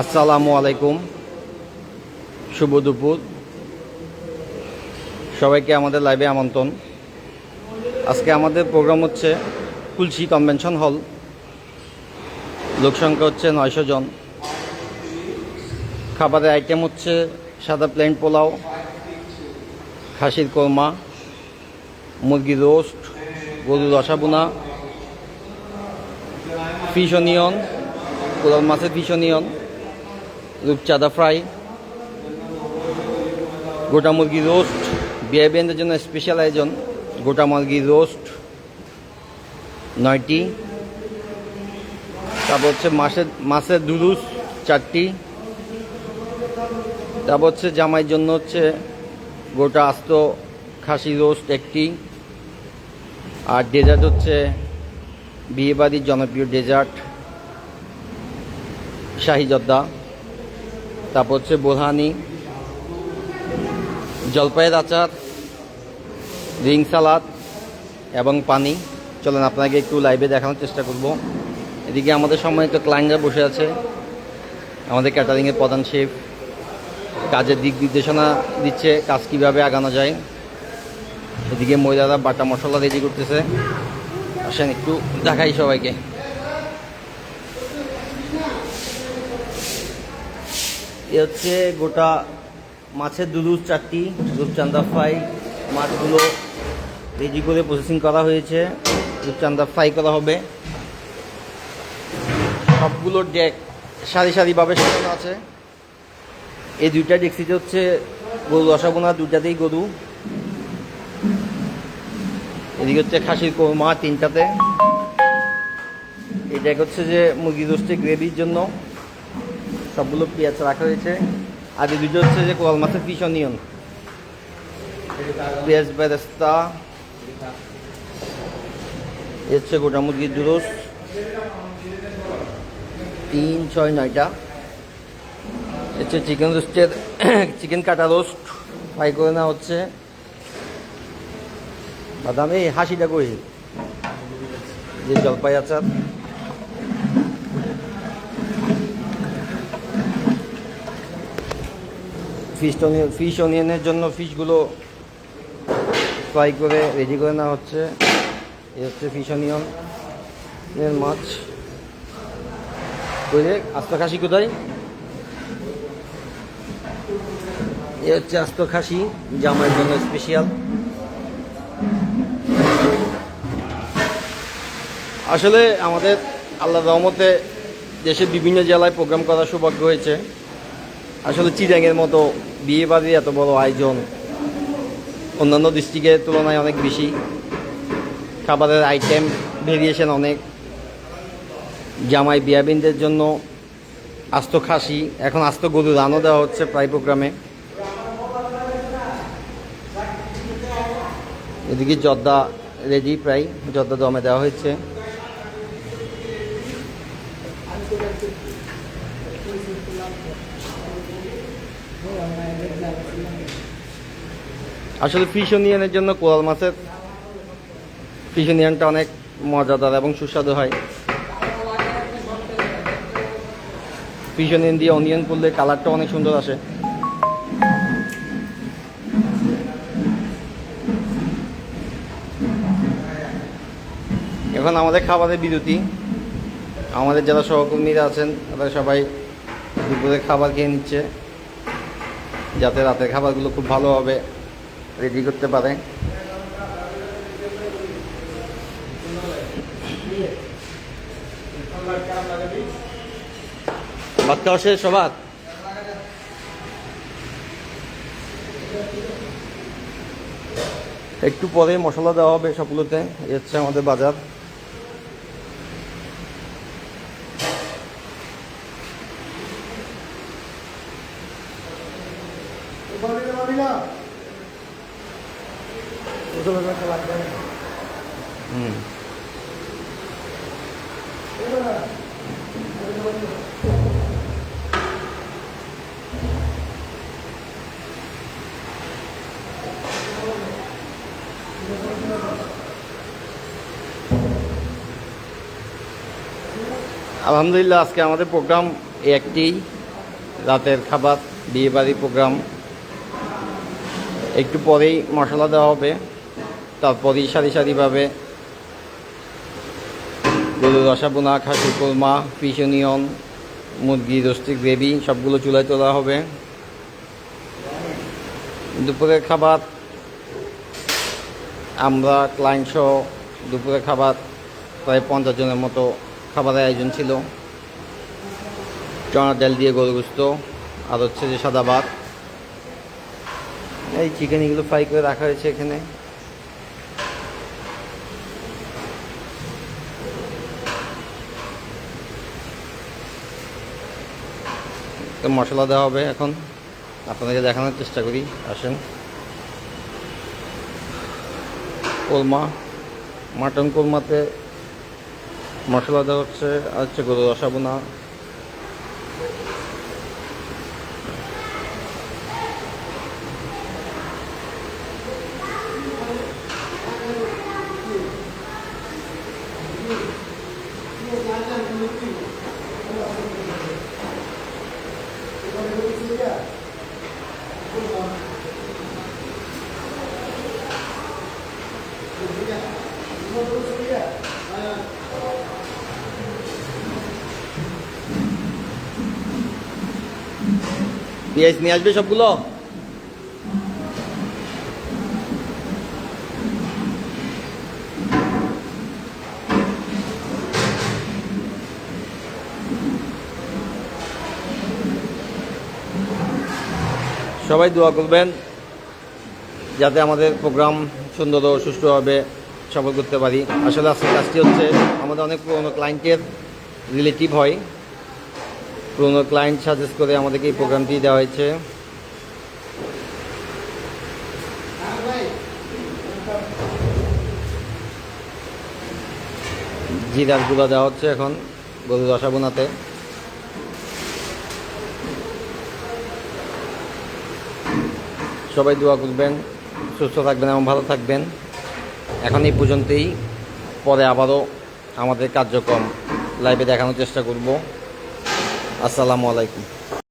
আসসালামু আলাইকুম। শুভ দুপুর। সবাইকে আমাদের লাইভে আমন্ত্রণ। আজকে আমাদের প্রোগ্রাম হচ্ছে কুলসি কনভেনশন হল লোকসংখ্যা হচ্ছে নয়শো জন। খাবারের আইটেম হচ্ছে সাদা প্লেন পোলাও, খাসির কোরমা মুরগি রোস্ট, গরুর রসাবুনা ফিশ অনিয়ন কোরাল মাছের অনিয়ন রূপচাঁদা ফ্রাই। গোটা মুরগি রোস্ট। বিয়ে বেন্দের জন্য স্পেশাল আয়োজন। গোটা মুরগি রোস্ট। নয়টি। তারপর হচ্ছে মাছের মাছের দুরুস চারটি। তারপর হচ্ছে জামাইয়ের জন্য হচ্ছে গোটা আস্ত খাসি রোস্ট একটি। আর ডেজার্ট হচ্ছে বিয়েবাড়ির জনপ্রিয় ডেজার্ট শাহি জর্দা, তারপর হচ্ছে বোরহানি জলপাইয়ের আচার, রিং সালাদ এবং পানি। চলেন আপনাকে একটু লাইভে দেখানোর চেষ্টা করব। এদিকে আমাদের সময় সম্মানিত ক্লায়েন্টরা বসে আছে। আমাদের ক্যাটারিংয়ের প্রধান শেফ কাজের দিক নির্দেশনা দিচ্ছে, কাজ কীভাবে আগানো যায়। এদিকে মহিলারা বাটা মশলা রেডি করতেছে। আসেন একটু দেখাই সবাইকে। এ হচ্ছে গোটা মাছের দুধ চারটি রূপচান্দা ফ্রাই মাছগুলো রেডি করে প্রসেসিং করা হয়েছে। রূপচান্দা ফ্রাই করা হবে। সবগুলো ডেক সারি সারিভাবে সাজানো আছে। এই দুইটা ডেক্সিতে হচ্ছে গরু রসাবোনা দুইটাতেই গরু। এদিকে হচ্ছে খাসির কোরমা তিনটাতে। এটা হচ্ছে যে মুরগি রোস্টের গ্রেভির জন্য। সবগুলো পেঁয়াজ রাখা হয়েছে। আর এই দুটো হচ্ছে যে কোয়াল মাছের পিস অনিয়ন। পেঁয়াজ বেরেস্তা। হচ্ছে গোটা মুরগির দুরোস তিন, ছয়, নয়টা। হচ্ছে চিকেন রোস্টের, চিকেন কাটা রোস্ট। ফ্রাই করে নেওয়া হচ্ছে। বাদাম, এই হাসিটা করি যে জলপাই আচার। ফিশ ফিশ অনিয়নের জন্য ফিশগুলো ফ্রাই করে রেডি করে নেওয়া হচ্ছে। এ হচ্ছে ফিশ অনিয়ন এর মাছ। করে আস্ত খাসি কোথায়? এ হচ্ছে আস্ত খাসি জামাইয়ের জন্য স্পেশাল আসলে আমাদের আল্লাহ রহমতে দেশের বিভিন্ন জেলায় প্রোগ্রাম করার সৌভাগ্য হয়েছে। আসলে চিরাঙের মতো বিয়ে বাড়ির এত বড় আয়োজন অন্যান্য ডিস্ট্রিক্টের তুলনায় অনেক বেশি। খাবারের আইটেম ভেরিয়েশন অনেক। জামাই বিয়াবিনদের জন্য আস্ত খাসি, এখন আস্ত গরু রানও দেওয়া হচ্ছে প্রায় প্রোগ্রামে। এদিকে জর্দা রেডি প্রায়, জর্দা দমে দেওয়া হয়েছে। আসলে ফিশ অনিয়নের জন্য কোরাল মাছের ফিশ অনেক মজাদার এবং সুস্বাদু হয়। ফিশ দিয়ে অনিয়ন করলে কালারটা অনেক সুন্দর আসে। এখন আমাদের খাবারের বিরতি। আমাদের যারা সহকর্মীরা আছেন, তারা সবাই দুপুরে খাবার খেয়ে নিচ্ছে। যাতে রাতের খাবারগুলো খুব ভালোভাবে রেডি করতে পারে। ভাত খাওয়া শেষ, সবার? একটু পরে মশলা দেওয়া হবে সবগুলোতে এ হচ্ছে আমাদের বাজার। হুম আলহামদুলিল্লাহ আজকে আমাদের প্রোগ্রাম একটি রাতের খাবার বিয়ে বাড়ি প্রোগ্রাম। একটু পরেই মশলা দেওয়া হবে। তারপরেই সারি সারিভাবে গরুর রসা বোনা খাসি কোরমা, ফিশ অনিয়ন মুরগি রোস্টি গ্রেভি, সবগুলো চুলায় তোলা হবে। দুপুরের খাবার আমরা ক্লায়েন্ট সহ দুপুরের খাবার প্রায় পঞ্চাশ জনের মতো খাবারের আয়োজন ছিল। চনা ডাল দিয়ে গরু গুস্ত, আর হচ্ছে যে সাদা ভাত। এই চিকেন এগুলো ফ্রাই করে রাখা হয়েছে এখানে। মশলা দেওয়া হবে এখন। আপনাদেরকে দেখানোর চেষ্টা করি, আসেন। কোরমা, মাটন কোরমাতে মশলা দেওয়া হচ্ছে, আর হচ্ছে গরু রসাবোনা। পেঁয়াজ নিয়ে আসবে সবগুলো? সবাই দোয়া করবেন যাতে আমাদের প্রোগ্রাম সুন্দর ও সুষ্ঠুভাবে সফল করতে পারি। আসলে আজকের কাজটি হচ্ছে, আমাদের অনেক পুরোনো ক্লায়েন্টের রিলেটিভ হয়। পুরোনো ক্লায়েন্ট সাজেস্ট করে আমাদেরকে এই প্রোগ্রামটি দেওয়া হয়েছে। জিরার গুঁড়া দেওয়া হচ্ছে এখন, গরুর রসা বোনাতে। সবাই দোয়া করবেন, সুস্থ থাকবেন এবং ভালো থাকবেন। এখন এই পর্যন্তই। পরে আবারও আমাদের কার্যক্রম লাইভে দেখানোর চেষ্টা করব। আসসালামু আলাইকুম।